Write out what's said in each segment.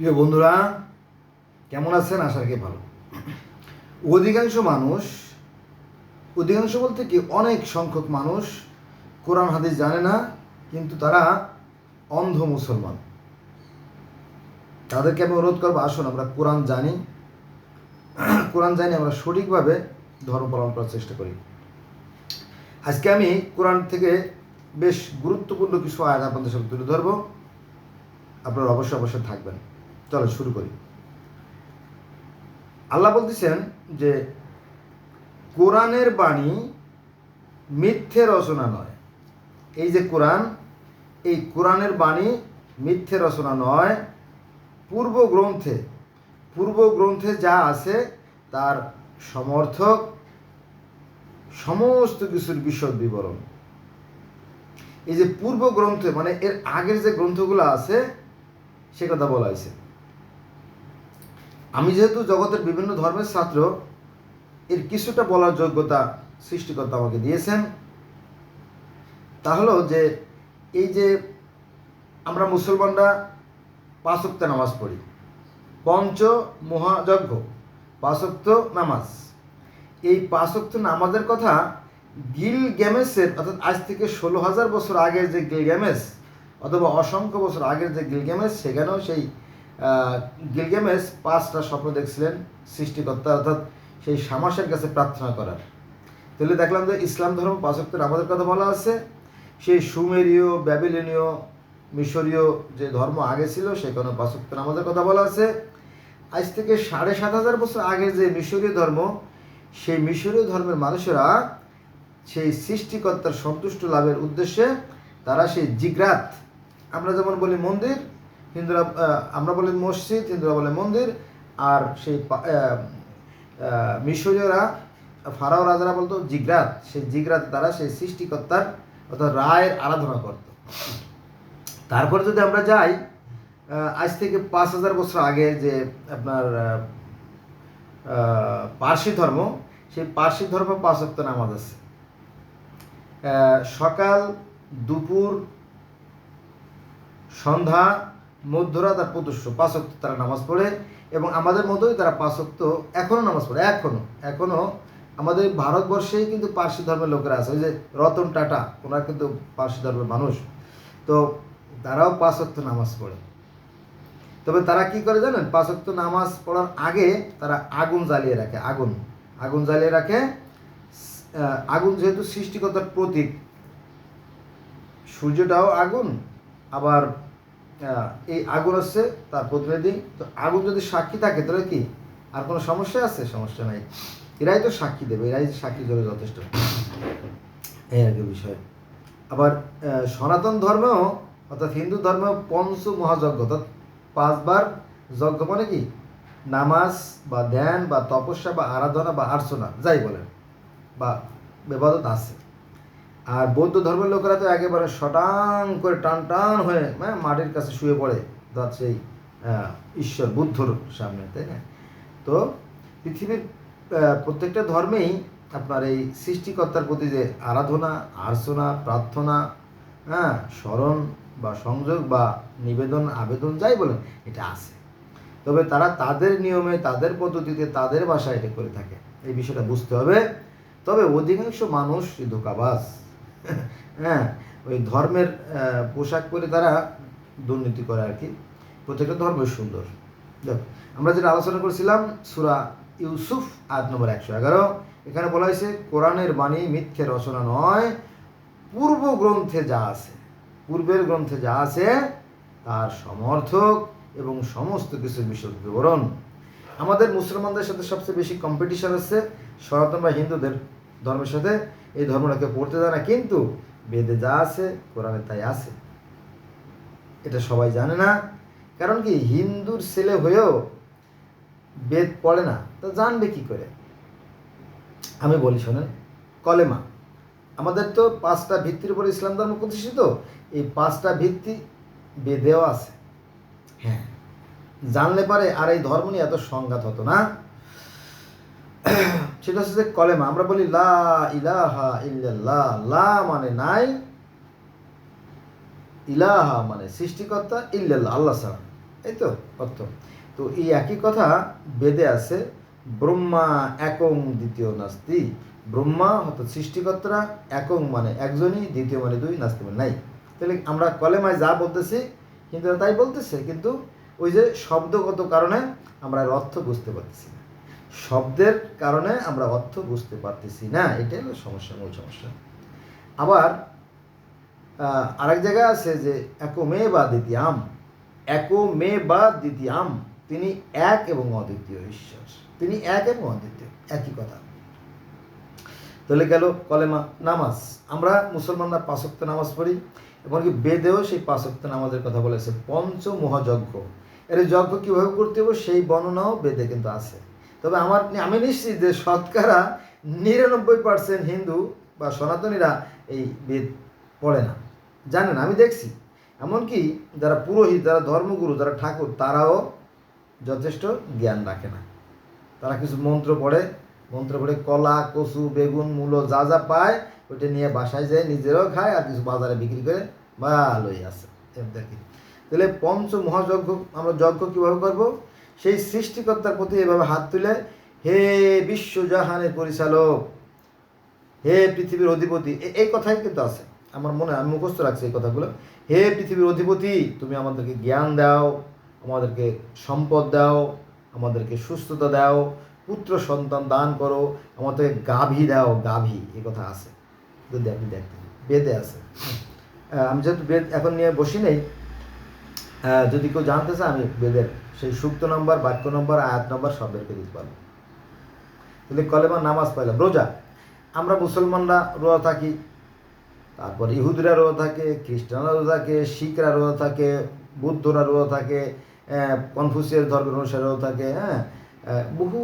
প্রিয় বন্ধুরা, কেমন আছেন? আশা রাখি ভালো। অধিকাংশ মানুষ, অধিকাংশ বলতে কি, অনেক সংখ্যক মানুষ কোরআন, হাদিস জানে না, কিন্তু তারা অন্ধ মুসলমান। তাদেরকে আমি অনুরোধ করব, আসুন আমরা কোরআন জানি। কোরআন জানি আমরা সঠিকভাবে ধর্ম পালন করার চেষ্টা করি। আজকে আমি কোরআন থেকে বেশ গুরুত্বপূর্ণ কিছু আয়াত আপনাদের সাথে তুলে ধরবো। আপনারা অবশ্যই অবশ্যই থাকবেন। চলো শুরু করি। আল্লাহ বলতেছেন যে, কোরআনের বাণী মিথ্যে রচনা নয়। এই যে কোরআন, এই কোরআনের বাণী মিথ্যে রচনা নয়। পূর্ব গ্রন্থে পূর্ব গ্রন্থে যা আছে তার সমর্থক, সমস্ত কিছুর বিশদ বিবরণ। এই যে পূর্ব গ্রন্থে মানে এর আগের যে গ্রন্থগুলো আছে, সে কথা বলা হয়েছে। আমি যেহেতু জগতের বিভিন্ন ধর্মের ছাত্র, এর কিছুটা বলার যোগ্যতা সৃষ্টিকর্তা আমাকে দিয়েছেন। তা হলো যে, এই যে আমরা মুসলমানরা পাঁচক্ত নামাজ পড়ি, পঞ্চ মহাযজ্ঞ পাঁচক্ত নামাজ। এই পাঁচক্ত নামাজের কথা গিল গ্যামেসের অর্থাৎ আজ থেকে ষোলো হাজার বছর আগের যে গিল গ্যামেস অথবা অসংখ্য বছর আগের যে গিল গ্যামেস সেখানেও সেই গিলগেমেস পাঁচটা স্বপ্ন দেখছিলেন সৃষ্টিকর্তা, অর্থাৎ সেই সামাসের কাছে প্রার্থনা করার। তাহলে দেখলাম যে ইসলাম ধর্ম পাঁচক্তের আমাদের কথা বলা আছে। সেই সুমেরীয়, ব্যাবিলনীয়, মিশরীয় যে ধর্ম আগে ছিল সেখানে পাঁচক্তের আমাদের কথা বলা আছে। আজ থেকে সাড়ে সাত হাজার বছর আগের যে মিশরীয় ধর্ম, সেই মিশরীয় ধর্মের মানুষেরা সেই সৃষ্টিকর্তার সন্তুষ্ট লাভের উদ্দেশ্যে তারা সেই জিগ্রাত, আমরা যেমন বলি মন্দির হিন্দুরা আমরা বলি মসজিদ হিন্দুরা বলে মন্দির, আর সেই মিশরীয়রা, ফারাও রাজারা বলতো জিগ্রাত, সেই জিগরাত তারা সেই সৃষ্টিকর্তার অর্থাৎ রায়ের আরাধনা করত। তারপরে যদি আমরা যাই আজ থেকে পাঁচ হাজার বছর আগে যে আপনার পার্সি ধর্ম, সেই পার্সি ধর্ম পাঁচ অক্ত নামাজ আছে। সকাল, দুপুর, সন্ধ্যা মধ্যরাত তার প্রতুষ্য পাঁচক্ত তারা নামাজ পড়ে এবং আমাদের মতোই তারা পাঁচক্ত এখনও নামাজ পড়ে এখনও এখনও আমাদের ভারতবর্ষেই কিন্তু পার্সি ধর্মের লোকেরা আছে। ওই যে রতন টাটা, ওনারা কিন্তু পার্সি ধর্মের মানুষ। তো তারাও পাঁচক্ত নামাজ পড়ে। তবে তারা কি করে জানেন? পাঁচক্ত নামাজ পড়ার আগে তারা আগুন জ্বালিয়ে রাখে, আগুন। আগুন জ্বালিয়ে রাখে আগুন যেহেতু সৃষ্টিকর্তার প্রতীক, সূর্যটাও আগুন, আবার এই আগুন হচ্ছে তার প্রতিনিধি তো আগুন যদি সাক্ষী থাকে, তাহলে কি? আর কোনো সমস্যা আছে? সমস্যা নাই। এরাই তো সাক্ষী দেবে, এরাই সাক্ষী ধরে যথেষ্ট। এই আর কি বিষয়। আবার সনাতন ধর্মেও, অর্থাৎ হিন্দু ধর্মেও পঞ্চ মহাযজ্ঞ, অর্থাৎ পাঁচবার যজ্ঞ মানে কি? নামাজ বা ধ্যান বা তপস্যা বা আরাধনা বা আর্চনা, যাই বলেন, বা বেবাদত আছে। আর বৌদ্ধ ধর্মের লোকেরা তো একেবারে শটাং করে টান টান হয়ে হ্যাঁ মাটির কাছে শুয়ে পড়ে। তার সেই ঈশ্বর, বুদ্ধর সামনে, তাই না? তো পৃথিবীর প্রত্যেকটা ধর্মেই আপনার এই সৃষ্টিকর্তার প্রতি যে আরাধনা, আর্চনা, প্রার্থনা হ্যাঁ স্মরণ বা সংযোগ বা নিবেদন, আবেদন, যাই বলেন, এটা আছে। তবে তারা তাদের নিয়মে, তাদের পদ্ধতিতে, তাদের ভাষায় এটা করে থাকে। এই বিষয়টা বুঝতে হবে। তবে অধিকাংশ মানুষ ধোকাবাজ হ্যাঁ ওই ধর্মের পোশাক পরে তারা দুর্নীতি করে আর কি। প্রত্যেকটা ধর্মই সুন্দর। দেখো, আমরা যেটা আলোচনা করেছিলাম, সুরা ইউসুফ আট নম্বর একশো এগারো, এখানে বলা হয়েছে, কোরআনের বাণী মিথ্যে রচনা নয়, পূর্ব গ্রন্থে যা আছে, পূর্বের গ্রন্থে যা আছে, তার সমর্থক এবং সমস্ত কিছু বিশদ বিবরণ। আমাদের মুসলমানদের সাথে সবচেয়ে বেশি কম্পিটিশন হচ্ছে সনাতন বা হিন্দুদের। ধর্মের সাথে এই ধর্মটাকে পড়তে দেয় না, কিন্তু বেদে যা আছে, কোরআনে তাই আছে। এটা সবাই জানে না। কারণ কি, হিন্দুর ছেলে হয়েও বেদ পড়ে না, তা জানবে কি করে? আমি বলি, শোনেন, কলেমা। আমাদের তো পাঁচটা ভিত্তির উপর ইসলাম ধর্ম প্রতিষ্ঠিত, এই পাঁচটা ভিত্তি বেদেও আছে। হ্যাঁ জানলে পারে, আর এই ধর্ম নিয়ে এত সংঘাত হতো না। সেটা হচ্ছে যে কলেমা, আমরা বলি লা ইলাহা ইল্লাল্লাহ, লা মানে নাই, ইলাহা মানে সৃষ্টিকর্তা ইল্লাল্লাহ, আল্লাহ ছাড়া, এই তো, অর্থ। তো এই একই কথা বেদে আছে, ব্রহ্মা একং দ্বিতীয় নাস্তি, ব্রহ্মা অর্থাৎ সৃষ্টিকর্তা একং মানে একজনই, দ্বিতীয় মানে দুই, নাস্তি মানে নাই। তাহলে আমরা কলেমায় যা বলতেছি কিন্তু তাই বলতেছে, কিন্তু ওই যে শব্দগত কারণে আমরা এর অর্থ বুঝতে পারতেছি না। শব্দের কারণে আমরা অর্থ বুঝতে পারতেছি না, এটাই হলো সমস্যা, মূল সমস্যা। আবার আরেক জায়গায় আছে যে, একমে বা দ্বিতীয়াম। একমে বা দ্বিতীয়াম, তিনি এক এবং অদ্বিতীয় ঈশ্বর। তিনি এক এবং অদ্বিতীয়, একই কথা। তাহলে গেল কলেমা নামাজ। আমরা মুসলমানরা পাঁচক্ত নামাজ পড়ি, এমনকি বেদেও সেই পাঁচক্ত নামাজের কথা বলেছে। পঞ্চ মহাযজ্ঞ এর যজ্ঞ কীভাবে করতে হবে, সেই বর্ণনাও বেদে কিন্তু আছে। তবে আমার আমি নিশ্চিত যে শতকরা নিরানব্বই পার্সেন্ট হিন্দু বা সনাতনীরা এই বেদ পড়ে না। জানে না আমি দেখছি। এমনকি যারা পুরোহিত, যারা ধর্মগুরু, যারা ঠাকুর, তারাও যথেষ্ট জ্ঞান রাখে না। তারা কিছু মন্ত্র পড়ে মন্ত্র পড়ে কলা, কচু, বেগুন, মূলো যা যা পায়, ওইটা নিয়ে বাসায় যায় নিজেরাও খায় আর কিছু বাজারে বিক্রি করে ভালোই আছে। দেখি তাহলে পঞ্চ মহাযজ্ঞ আমরা যজ্ঞ কীভাবে করব? সেই সৃষ্টিকর্তার প্রতি এভাবে হাত তুলে, হে বিশ্বজাহানের পরিচালক, হে পৃথিবীর অধিপতি এই কথাই কিন্তু আছে। আমার মনে, আমি মুখস্থ রাখছি এই কথাগুলো। হে পৃথিবীর অধিপতি, তুমি আমাদেরকে জ্ঞান দাও, আমাদেরকে সম্পদ দাও, আমাদেরকে সুস্থতা দাও, পুত্র সন্তান দান করো, আমাদেরকে গাভী দাও, গাভী, এই কথা আছে। যদি আপনি দেখতেন, বেদে আছে। আমি যেহেতু বেদ এখন নিয়ে বসি নেই যদি কেউ জানতে চায়, আমি বেদের সেই সুক্ত নম্বর, বাক্য নম্বর, আয়াত নম্বর সব বের দিতে পারব। তাহলে কলেমা নামাজ পাইলাম রোজা। আমরা মুসলমানরা রোজা থাকি, তারপর ইহুদিরা রোজা থাকে, খ্রিস্টানরা রোজা থাকে, শিখরা রোজা থাকে, বুদ্ধরা রোজা থাকে কনফুসিয়াস ধর্মের অনুসারে রোজা থাকে হ্যাঁ বহু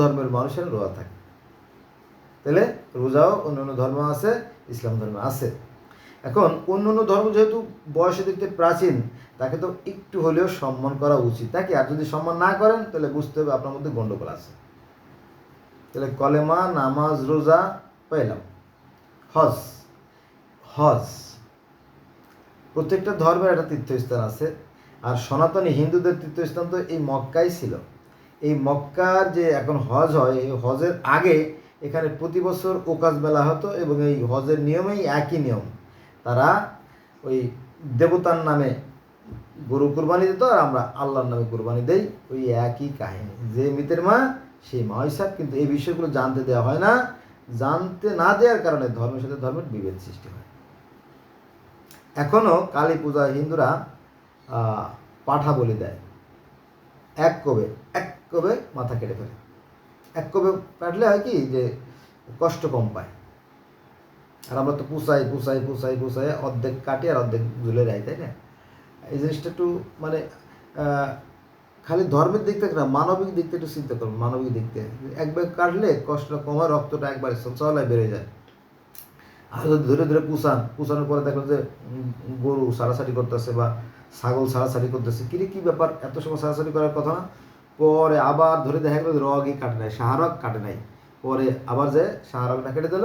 ধর্মের মানুষের রোজা থাকে। তাহলে রোজাও অন্য অন্য ধর্ম আছে, ইসলাম ধর্ম আছে। এখন অন্য অন্য ধর্ম যেহেতু বয়সের দিক থেকে প্রাচীন, তাকে তো একটু হলেও সম্মান করা উচিত নাকি আর যদি সম্মান না করেন, তাহলে বুঝতে হবে আপনার মধ্যে গণ্ডগোল আছে। তাহলে কলেমা, নামাজ, রোজা পেলাম হজ হজ। প্রত্যেকটা ধর্মের একটা তীর্থস্থান আছে, আর সনাতনী হিন্দুদের তীর্থস্থান তো এই মক্কাই ছিল। এই মক্কার যে এখন হজ হয়, এই হজের আগে এখানে প্রতি বছর ওকাজ মেলা হতো এবং এই হজের নিয়মেই একই নিয়ম। তারা ওই দেবতার নামে গরু কুরবানি দিত আর আমরা আল্লাহর নামে কুরবানি দেই। ওই একই কাহিনী। যে মিতের মা, সেই মা হিসাব কিন্তু এই বিষয়গুলো জানতে দেওয়া হয় না। জানতে না দেওয়ার কারণে ধর্মের সাথে ধর্মের বিভেদ সৃষ্টি হয়। এখনও কালী পূজায় হিন্দুরা পাঠা বলি দেয়। এক কবে এক কবে মাথা কেটে ফেলে। এক কবে কাটলে হয় কি? যে কষ্ট কম পায়। আর আমরা তো পুষাই পুষাই পুষাই পুষাই অর্ধেক কাটি আর অর্ধেক ঝুলে যাই তাই না? এই জিনিসটা একটু মানে খালি ধর্মের দিক থেকে না, মানবিক দিক থেকে একটু চিন্তা করুন, মানবিক দিক থেকে। একবার কাটলে কষ্টটা কমায়, রক্তটা একবারে চলায় বেড়ে যায়। আর যদি ধরে ধীরে পুষান, পুষানোর পরে দেখবেন যে গরু সারাসারি করতেছে বা ছাগল সারাসারি করতেছে, কিরে কি ব্যাপার? এত সময় সারাসারি করার কথা না? পরে আবার ধরে দেখা গেলো রগই কাটে নাই, সাহারক কাটে নাই। পরে আবার যে সাহারকটা কেটে দিল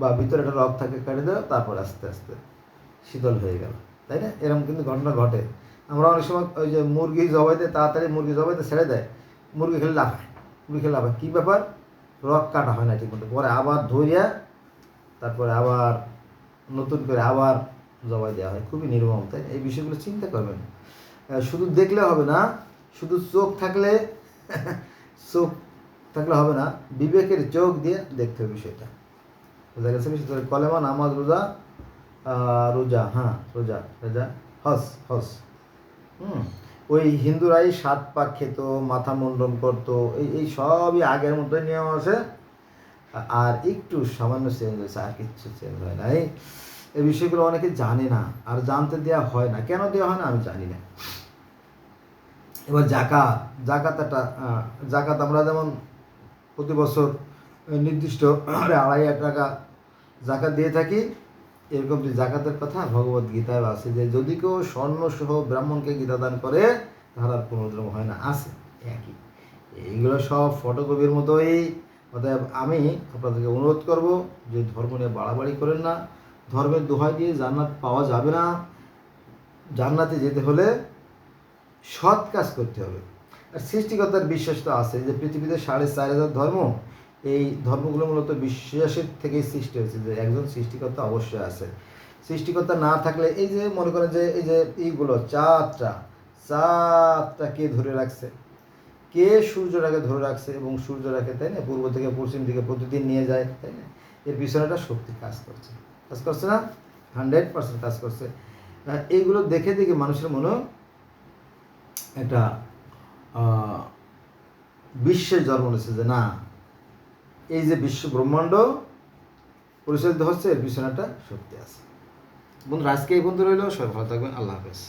বা ভিতরে একটা রগ থাকে কেটে দেওয়া, তারপরে আস্তে আস্তে শীতল হয়ে গেল। তাই না? এরকম কিন্তু ঘটনা ঘটে। আমরা অনেক সময় ওই যে মুরগি জবাই দেয়, তাড়াতাড়ি মুরগি জবাই জবাইতে ছেড়ে দেয়, মুরগি খেলে লাফায় মুরগি খেলে লাফায় কী ব্যাপার? রগ কাটা হয় না ঠিক মতো পরে আবার ধরিয়া, তারপরে আবার নতুন করে আবার জবাই দেওয়া হয়। খুবই নির্মম, তাই এই বিষয়গুলো চিন্তা করবেন। শুধু দেখলে হবে না, শুধু চোখ থাকলে চোখ থাকলে হবে না, বিবেকের চোখ দিয়ে দেখতে হবে বিষয়টা। বোঝা গেছে তাহলে কলেমা, নামাজ, রোজা রোজা হ্যাঁ রোজা রোজা, হজ হজ। হুম, ওই হিন্দুরাই সাত পাক খেত, মাথা মুন্ডন করতো, এই এই সবই আগের মতোই নিয়ম আছে। আর একটু সামান্য চেঞ্জ হয়েছে, আর কিচ্ছু চেঞ্জ হয় নাই এই বিষয়গুলো অনেকে জানে না, আর জানতে দেওয়া হয় না। কেন দেওয়া হয় না, আমি জানি না। এবার জাকাত জাকাত একটা জাকাত আমরা যেমন প্রতি বছর নির্দিষ্ট আড়াই হাজার টাকা জাকাত দিয়ে থাকি। এরকম যে জাকাতের কথা ভগবত গীতায় আছে যে, যদি কেউ স্বর্ণ সহ ব্রাহ্মণকে গীতা দান করে, তাহার আর কোনো দ্রম হয় না। আছে, একই। এইগুলো সব ফটোকপির মতোই। অতএব আমি আপনাদেরকে অনুরোধ করব যে, ধর্ম নিয়ে বাড়াবাড়ি করেন না। ধর্মের দোহাই দিয়ে জান্নাত পাওয়া যাবে না। জান্নাতে যেতে হলে সৎ কাজ করতে হবে। আর সৃষ্টিকর্তার বিশ্বাস তো আছে যে, পৃথিবীতে সাড়ে চার হাজার ধর্ম এই ধর্মগুলো মূলত বিশ্বাসের থেকেই সৃষ্টি হয়েছে যে একজন সৃষ্টিকর্তা অবশ্যই আছে। সৃষ্টিকর্তা না থাকলে এই যে মনে করেন যে এই যে এইগুলো চাঁদটা চাঁদটা কে ধরে রাখছে? কে সূর্যটাকে ধরে রাখছে এবং সূর্যটাকে, তাই না, পূর্ব থেকে পশ্চিম দিকে প্রতিদিন নিয়ে যায়, তাই না? এর পিছনে একটা শক্তি কাজ করছে। কাজ করছে না? হান্ড্রেড পার্সেন্ট কাজ করছে। এইগুলো দেখে দেখে মানুষের মনে একটা বিশ্বের জন্ম নিয়েছে যে না এই যে বিশ্ব ব্রহ্মাণ্ড পরিচালিত হচ্ছে, এর পিছনে একটা শক্তি আছে। বন্ধুরা, আজকে এই বন্ধু রইল। সবাই ভালো থাকবেন। আল্লাহ হাফেজ।